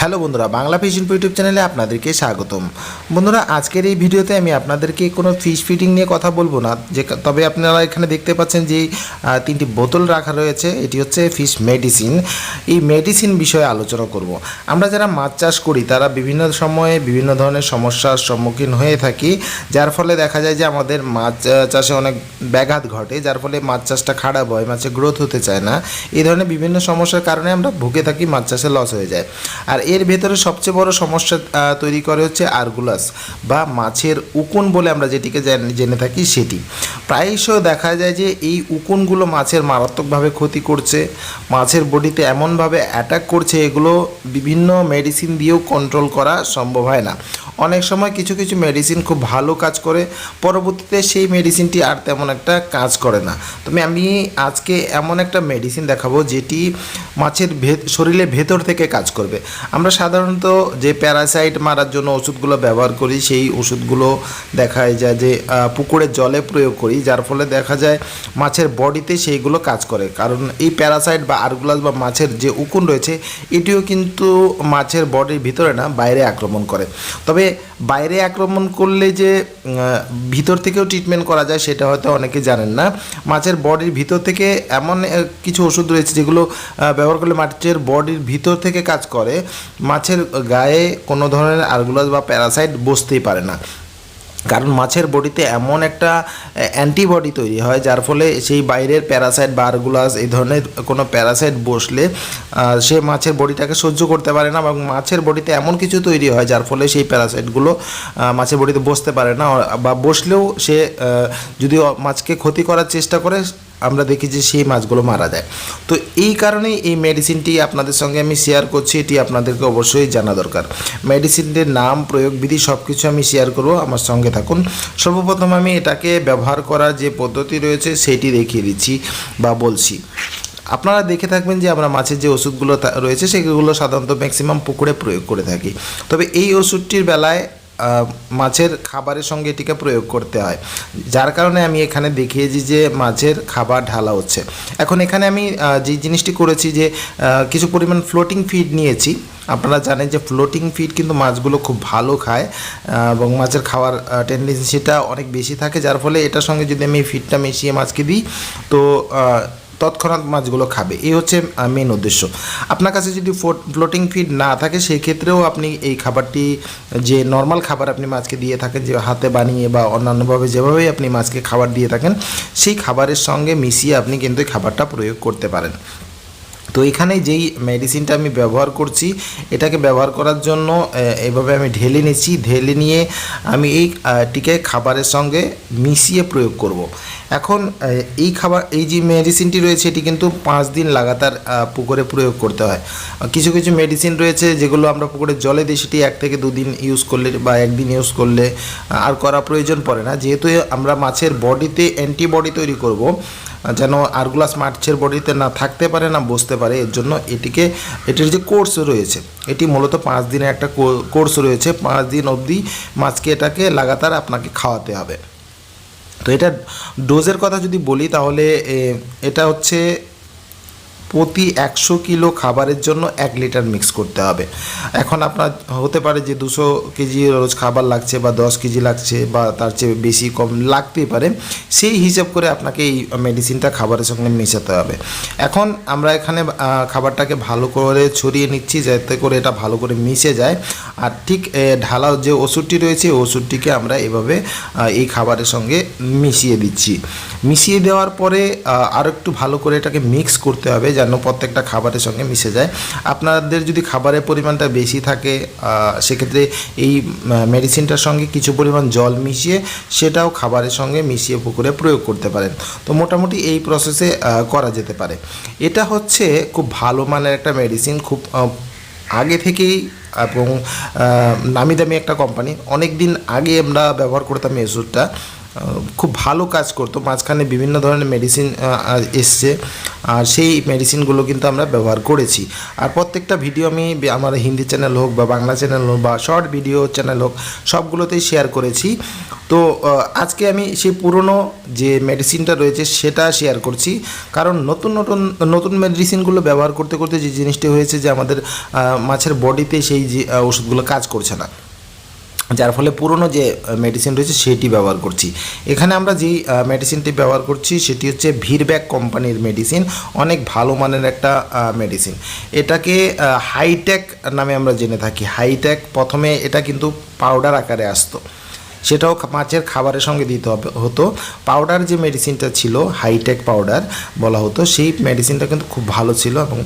Hello বন্ধুরা, Bangla fish info YouTube চ্যানেলে আপনাদেরকে স্বাগতম। বন্ধুরা, আজকের এই ভিডিওতে আমি আপনাদেরকে কোনো ফিশ ফিডিং নিয়ে কথা বলব না। যে তবে আপনারা এখানে দেখতে পাচ্ছেন যে তিনটি বোতল রাখা রয়েছে, এটি হচ্ছে ফিশ মেডিসিন। এই মেডিসিন বিষয়ে আলোচনা করব। আমরা যারা মাছ চাষ করি, তারা বিভিন্ন সময়ে বিভিন্ন ধরনের সমস্যার সম্মুখীন হয়ে থাকি। যার ফলে দেখা যায় যে, আমাদের মাছ চাষে অনেক ব্যাঘাত ঘটে, যার ফলে মাছ চাষটা খারাপ হয় মাছের গ্রোথ হতে চায় না। এই ধরনের বিভিন্ন সমস্যার কারণে আমরা ভুগে থাকি, মাছ চাষে লস হয়ে যায়। আর এর ভেতরে সবচেয়ে বড় সমস্যা তৈরি করে হচ্ছে আরগুলাস বা মাছের উকুন বলে আমরা যেটিকে জেনে থাকি সেটি। প্রায়শই দেখা যায় যে এই উকুনগুলো মাছের মারাত্মকভাবে ক্ষতি করছে, মাছের বডিতে এমনভাবে অ্যাটাক করছে, এগুলো বিভিন্ন মেডিসিন দিয়েও কন্ট্রোল করা সম্ভব হয় না। অনেক সময় কিছু কিছু মেডিসিন খুব ভালো কাজ করে, পরবর্তীতে সেই মেডিসিনটি আর তেমন একটা কাজ করে না। তবে আমি আজকে এমন একটা মেডিসিন দেখাবো যেটি মাছের ভে- শরীরে ভেতর থেকে কাজ করবে। আমরা সাধারণত যে প্যারাসাইট মারার জন্য ওষুধগুলো ব্যবহার করি, সেই ওষুধগুলো দেখা যায় যে পুকুরের জলে প্রয়োগ করি, যার ফলে দেখা যায় মাছের বডিতে সেইগুলো কাজ করে। কারণ এই প্যারাসাইট বা আরগুলাস বা মাছের যে উকুন রয়েছে, এটিও কিন্তু মাছের বডির ভিতরে না, বাইরে আক্রমণ করে। তবে বাইরে আক্রমণ করলে যে ভিতর থেকেও ট্রিটমেন্ট করা যায়, সেটা হয়তো অনেকে জানেন না। মাছের বডির ভিতর থেকে এমন কিছু ওষুধ রয়েছে যেগুলো ব্যবহার করলে মাছের বডির ভিতর থেকে কাজ করে। মাছের গায়ে কোনো ধরনের আরগুলাস বা প্যারাসাইট বসতেই পারে না। কারণ মাছের বডিতে এমন একটা অ্যান্টিবডি তৈরি হয়, যার ফলে সেই বাইরের প্যারাসাইট বারগুলাস এই ধরনের কোনো প্যারাসাইট বসলে সে মাছের বডিটাকে সহ্য করতে পারে না, এবং মাছের বডিতে এমন কিছু তৈরি হয়, যার ফলে সেই প্যারাসাইটগুলো মাছের বডিতে বসতে পারে না, বা বসলেও সে যদি মাছকে ক্ষতি করার চেষ্টা করে আমরা দেখি যে সেই মাছগুলো মারা যায়। তো এই কারণেই এই মেডিসিনটি আপনাদের সঙ্গে আমি শেয়ার করছি, এটি আপনাদেরকে অবশ্যই জানা দরকার। মেডিসিনটির নাম, প্রয়োগ বিধি সব কিছু আমি শেয়ার করব, আমার সঙ্গে থাকুন। সর্বপ্রথম আমি এটাকে ব্যবহার করার যে পদ্ধতি রয়েছে, সেটি দেখিয়ে দিচ্ছি বা বলছি। আপনারা দেখে থাকবেন যে আমরা মাছের যে ওষুধগুলো রয়েছে, সেগুলো সাধারণত ম্যাক্সিমাম পুকুরে প্রয়োগ করে থাকি। তবে এই ওষুধটির বেলায় মাছের খাবারের সঙ্গে এটিকে প্রয়োগ করতে হয়। যার কারণে আমি এখানে দেখিয়েছি যে মাছের খাবার ঢালা হচ্ছে। এখন এখানে আমি যে জিনিসটি করেছি যে কিছু পরিমাণ ফ্লোটিং ফিড নিয়েছি। আপনারা জানেন যে ফ্লোটিং ফিড কিন্তু মাছগুলো খুব ভালো খায় এবং মাছের খাওয়ার টেন্ডেন্সিটা অনেক বেশি থাকে। যার ফলে এটার সঙ্গে যদি আমি ফিডটা মিশিয়ে মাছকে দিই, তো তৎক্ষণাৎ মাছগুলো খাবে। এই হচ্ছে মেন উদ্দেশ্য। আপনার কাছে যদি ফ্লোটিং ফিড না থাকে সেই ক্ষেত্রেও আপনি এই খাবারটি, যে নর্মাল খাবার আপনি মাছকে দিয়ে থাকেন, যে হাতে বানিয়ে বা অন্যান্যভাবে যেভাবেই আপনি মাছকে খাবার দিয়ে থাকেন, সেই খাবারের সঙ্গে মিশিয়ে আপনি কিন্তু এই খাবারটা প্রয়োগ করতে পারেন। তো এখানে যেই মেডিসিনটা আমি ব্যবহার করছি, এটাকে ব্যবহার করার জন্য এভাবে আমি ঢেলে নিচ্ছি, ঢেলে নিয়ে আমি এই টিকে খাবারের সঙ্গে মিশিয়ে প্রয়োগ করব। এখন এই খাবার, এই যে মেডিসিনটি রয়েছে, এটি কিন্তু পাঁচ দিন লাগাতার পুকুরে প্রয়োগ করতে হয় কিছু কিছু মেডিসিন রয়েছে, যেগুলো আমরা পুকুরে জলে দিই, সেটি এক থেকে দুদিন ইউজ করলে বা একদিন ইউজ করলে আর করা প্রয়োজন পড়ে না যেহেতু আমরা মাছের বডিতে অ্যান্টিবডি তৈরি করব যেন আরগুলাস মার্চের বডিতে না থাকতে পারে, না বসতে পারে, এর জন্য এটিকে, এটির যে কোর্স রয়েছে, এটি মূলত পাঁচ দিনের একটা কোর্স রয়েছে, পাঁচ দিন অবধি মাছকে এটাকে লাগাতার আপনাকে খাওয়াতে হবে। তো এটা ডোজের কথা যদি বলি তাহলে এটা হচ্ছে প্রতি একশো কিলো খাবারের জন্য এক লিটার মিক্স করতে হবে। এখন আপনার হতে পারে যে দুশো কেজি রোজ খাবার লাগছে বা দশ কেজি লাগছে বা তার চেয়ে বেশি কম লাগতেই পারে, সেই হিসাব করে আপনাকে এই মেডিসিনটা খাবারের সঙ্গে মেশাতে হবে। এখন আমরা এখানে খাবারটাকে ভালো করে ছড়িয়ে নিচ্ছি যাতে করে এটা ভালো করে মিশে যায়। আর ঠিক ঢালা যে ওষুধটি রয়েছে ওষুধটিকে আমরা এভাবে এই খাবারের সঙ্গে মিশিয়ে দিচ্ছি। মিশিয়ে দেওয়ার পরে আর একটু ভালো করে এটাকে মিক্স করতে হবে যেন প্রত্যেকটা খাবারের সঙ্গে মিশে যায়। আপনাদের যদি খাবারের পরিমাণটা বেশি থাকে সেক্ষেত্রে এই মেডিসিনটার সঙ্গে কিছু পরিমাণ জল মিশিয়ে সেটাও খাবারের সঙ্গে মিশিয়ে পুকুরে প্রয়োগ করতে পারেন। তো মোটামুটি এই প্রসেসে করা যেতে পারে। এটা হচ্ছে খুব ভালো মানের একটা মেডিসিন খুব আগে থেকেই এবং নামি দামি একটা কোম্পানি অনেক দিন আগে আমরা ব্যবহার করতাম এই ওষুধটা। খুব ভালো কাজ করতো। মাঝখানে বিভিন্ন ধরনের মেডিসিন এসছে। আর সেই মেডিসিনগুলো কিন্তু আমরা ব্যবহার করেছি। আর প্রত্যেকটা ভিডিও আমি আমার হিন্দি চ্যানেল হোক বা বাংলা চ্যানেল হোক বা শর্ট ভিডিও চ্যানেল হোক, সবগুলোতেই শেয়ার করেছি। তো আজকে আমি সেই পুরনো যে মেডিসিনটা রয়েছে, সেটা শেয়ার করছি। কারণ নতুন নতুন নতুন মেডিসিনগুলো ব্যবহার করতে করতে যে জিনিসটি হয়েছে যে আমাদের মাছের বডিতে সেই যে ওষুধগুলো কাজ করছে না। যার ফলে পুরনো যে মেডিসিন রয়েছে সেটি ব্যবহার করছি। এখানে আমরা যেই মেডিসিনটি ব্যবহার করছি সেটি হচ্ছে ভিরব্যাক কোম্পানির মেডিসিন অনেক ভালো মানের একটা মেডিসিন এটাকে হাইটেক নামে আমরা জেনে থাকি। হাইটেক প্রথমে এটা কিন্তু পাউডার আকারে আসতো। সেটাও মাছের খাবারের সঙ্গে দিতে হবে, হতো। পাউডার যে মেডিসিনটা ছিল হাইটেক পাউডার বলা হতো, সেই মেডিসিনটা কিন্তু খুব ভালো ছিল এবং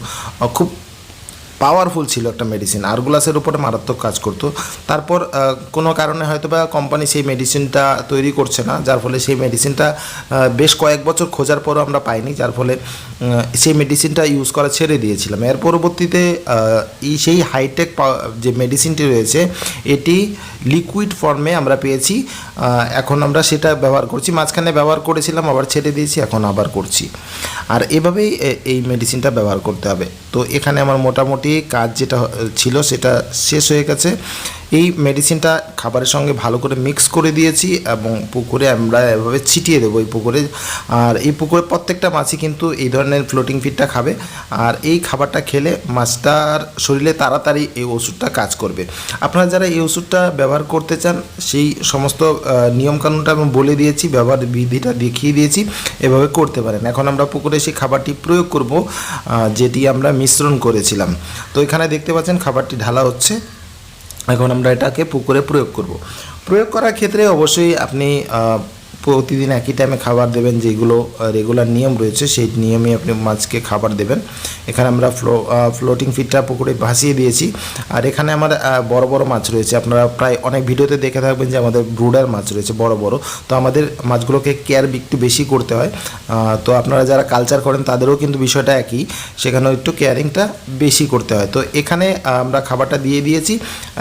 খুব পাওয়ারফুল ছিল একটা মেডিসিন আরগুলাসের উপরে মারাত্মক কাজ করতো। তারপর কোনো কারণে হয়তো বা কোম্পানি সেই মেডিসিনটা তৈরি করছে না, যার ফলে সেই মেডিসিনটা বেশ কয়েক বছর খোঁজার পরও আমরা পাইনি, যার ফলে সেই মেডিসিনটা ইউজ করা ছেড়ে দিয়েছিলাম। এর পরবর্তীতে সেই হাইটেক যে মেডিসিনটি রয়েছে, এটি লিকুইড ফর্মে আমরা পেয়েছি। এখন আমরা সেটা ব্যবহার করছি। মাঝখানে ব্যবহার করেছিলাম, আবার ছেড়ে দিয়েছি, এখন আবার করছি। আর এভাবেই এই মেডিসিনটা ব্যবহার করতে হবে। তো এখানে আমার মোটামুটি কাজ যেটা ছিল সেটা শেষ হয়ে গেছে। এই মেডিসিনটা খাবারের সঙ্গে ভালো করে মিক্স করে দিয়েছি এবং পুকুরে আমরা এভাবে ছিটিয়ে দেবো এই পুকুরে। আর এই পুকুরে প্রত্যেকটা মাছই কিন্তু এই ধরনের ফ্লোটিং ফিডটা খাবে। আর এই খাবারটা খেলে মাছটার শরীরে তাড়াতাড়ি এই ওষুধটা কাজ করবে। আপনারা যারা এই ওষুধটা ব্যবহার করতে চান, সেই সমস্ত নিয়মকানুনটা আমি বলে দিয়েছি, ব্যবহার বিধিটা দেখিয়ে দিয়েছি, এভাবে করতে পারেন। এখন আমরা পুকুরে সেই খাবারটি প্রয়োগ করব যেটি আমরা মিশ্রণ করেছিলাম। তো এখানে দেখতে পাচ্ছেন খাবারটি ঢালা হচ্ছে। এখন আমরা এটাকে পুকুরে প্রয়োগ করব। প্রয়োগ করার ক্ষেত্রে অবশ্যই আপনি প্রতিদিন একই টাইমে খাবার দেবেন যেগুলো রেগুলার নিয়ম রয়েছে, সেই নিয়মে আপনি মাছকে খাবার দেবেন। এখানে আমরা ফ্লো ফ্লোটিং ফিটটা পুকুরে ভাসিয়ে দিয়েছি। আর এখানে আমার বড় বড় মাছ রয়েছে। আপনারা প্রায় অনেক ভিডিওতে দেখে থাকবেন যে আমাদের ব্রুডার মাছ রয়েছে, বড় বড়। তো আমাদের মাছগুলোকে কেয়ার একটু বেশি করতে হয়। তো আপনারা যারা কালচার করেন, তাদেরও কিন্তু বিষয়টা একই। সেখানেও একটু কেয়ারিংটা বেশি করতে হয়। তো এখানে আমরা খাবারটা দিয়ে দিয়েছি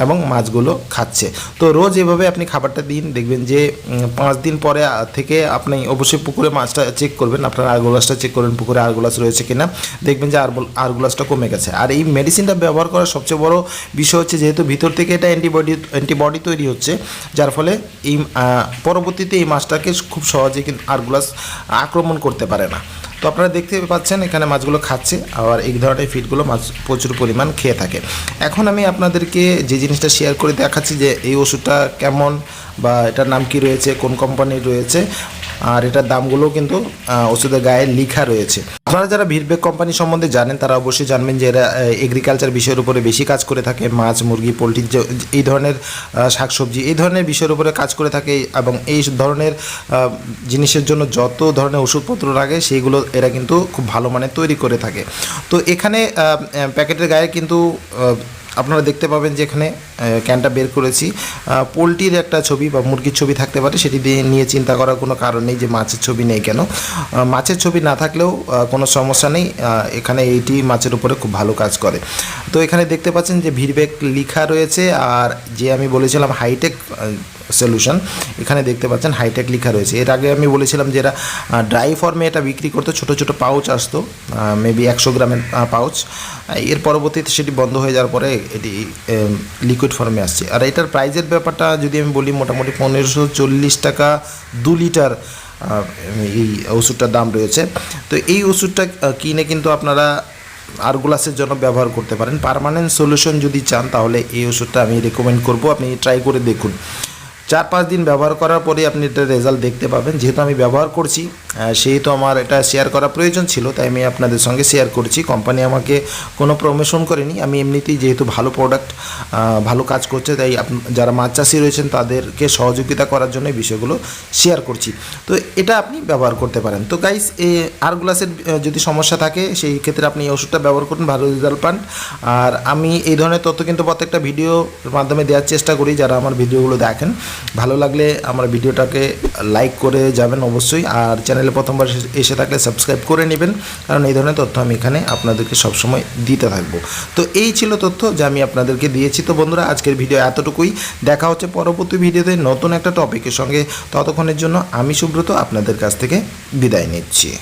এবং মাছগুলো খাচ্ছে। তো রোজ এভাবে আপনি খাবারটা দিন। দেখবেন যে পাঁচ দিন পরে থেকে আপনি অবশ্যই পুকুরে মাছটা চেক করবেন। আপনার আরগোলাসটা চেক করবেন পুকুরে আরগোলাস রয়েছে কিনা। দেখবেন যে আরগোলাসটা কমে গেছে। আর এই মেডিসিনটা ব্যবহার করার সবচেয়ে বড় বিষয় হচ্ছে যেহেতু ভিতর থেকে এটা অ্যান্টিবডি অ্যান্টিবডি তৈরি হচ্ছে, যার ফলে এই পরবর্তীতে এই মাছটাকে খুব সহজে কিন্তু আরগোলাস আক্রমণ করতে পারে না। তো আপনারা দেখতে পাচ্ছেন, এখানে মাছগুলো খাচ্ছে আর এই ধরনের ফিডগুলো মাছ প্রচুর পরিমাণ খেয়ে থাকে। এখন আমি আপনাদেরকে যে জিনিসটা শেয়ার করে দেখাচ্ছি যে এই ওষুধটা কেমন বা এটার নাম কি রয়েছে, কোন কোম্পানির রয়েছে আর এটার দামগুলো কিন্তু ওষুধের গায়ে লেখা রয়েছে। আপনারা যারা ভিড়বেক কোম্পানি সম্বন্ধে জানেন, তারা অবশ্যই জানবেন যে এরা এগ্রিকালচার বিষয়ের উপরে বেশি কাজ করে থাকে, মাছ, মুরগি, পোলট্রি এই ধরনের শাকসবজি, এই ধরনের বিষয়ের উপরে কাজ করে থাকে এবং এই ধরনের জিনিসের জন্য যত ধরনের ওষুধপত্র লাগে সেইগুলো এরা কিন্তু খুব ভালো মানের তৈরি করে থাকে। তো এখানে প্যাকেটের গায়ে কিন্তু আপনারা দেখতে পাবেন যে এখানে ক্যানটা বের করেছি। পোলট্রির একটা ছবি বা মুরগির ছবি থাকতে পারে, সেটি দিয়ে নিয়ে চিন্তা করার কোনো কারণ নেই যে মাছের ছবি নেই কেন। মাছের ছবি না থাকলেও কোনো সমস্যা নেই এখানে এইটি মাছের উপরে খুব ভালো কাজ করে। তো এখানে দেখতে পাচ্ছেন যে ভিড়বেক লিখা রয়েছে, আর যে আমি বলেছিলাম হাইটেক সলিউশন, এখানে দেখতে পাচ্ছেন হাইটেক লেখা রয়েছে। এর আগে আমি বলেছিলাম যে এরা ড্রাই ফর্মে এটা বিক্রি করতো, ছোটো ছোটো পাউচ আসতো মেবি একশো গ্রামের পাউচ। এর পরবর্তীতে সেটি বন্ধ হয়ে যাওয়ার পরে এটি লিকুইড ফর্মে আসছে। আর এটার প্রাইজের ব্যাপারটা যদি আমি বলি, মোটামুটি পনেরোশো চল্লিশ টাকা দু লিটার এই ওষুধটার দাম রয়েছে। তো এই ওষুধটা কিনে কিন্তু আপনারা আর গ্লাসের জন্য ব্যবহার করতে পারেন। পারমানেন্ট সলিউশন যদি চান, তাহলে এই ওষুধটা আমি রেকমেন্ড করব। আপনি ট্রাই করে দেখুন। চার পাঁচ দিন ব্যবহার করার পরে আপনি এটা রেজাল্ট দেখতে পাবেন। যেহেতু আমি ব্যবহার করছি সেহেতু আমার এটা শেয়ার করা প্রয়োজন ছিল, তাই আমি আপনাদের সঙ্গে শেয়ার করছি। কোম্পানি আমাকে কোনো প্রমোশন করেনি। আমি এমনিতেই যেহেতু ভালো প্রোডাক্ট ভালো কাজ করছে, তাই যারা মাছ চাষি রয়েছেন, তাদেরকে সহযোগিতা করার জন্য বিষয়গুলো শেয়ার করছি। তো এটা আপনি ব্যবহার করতে পারেন। তো গাইস এই আরগুলাসের যদি সমস্যা থাকে, সেই ক্ষেত্রে আপনি এই ওষুধটা ব্যবহার করুন, ভালো রেজাল্ট পান। আর আমি এই ধরনের তথ্য কিন্তু প্রত্যেকটা ভিডিওর মাধ্যমে দেওয়ার চেষ্টা করি, যারা আমার ভিডিওগুলো দেখেন। ভালো লাগলে আমার ভিডিওটাকে লাইক করে যাবেন অবশ্যই, আর চ্যানেলে প্রথমবার এসে- থাকলে সাবস্ক্রাইব করে নেবেন, কারণ এই ধরনের তথ্য আমি এখানে আপনাদেরকে সবসময় দিতে থাকব। তো এই ছিল তথ্য যা আমি আপনাদেরকে দিয়েছি। তো বন্ধুরা, আজকের ভিডিও এতটুকুই। দেখা হচ্ছে পরবর্তী ভিডিওতে নতুন একটা টপিকের সঙ্গে। ততক্ষণের জন্য আমি সুব্রত, আপনাদের কাছ থেকে বিদায় নিচ্ছি।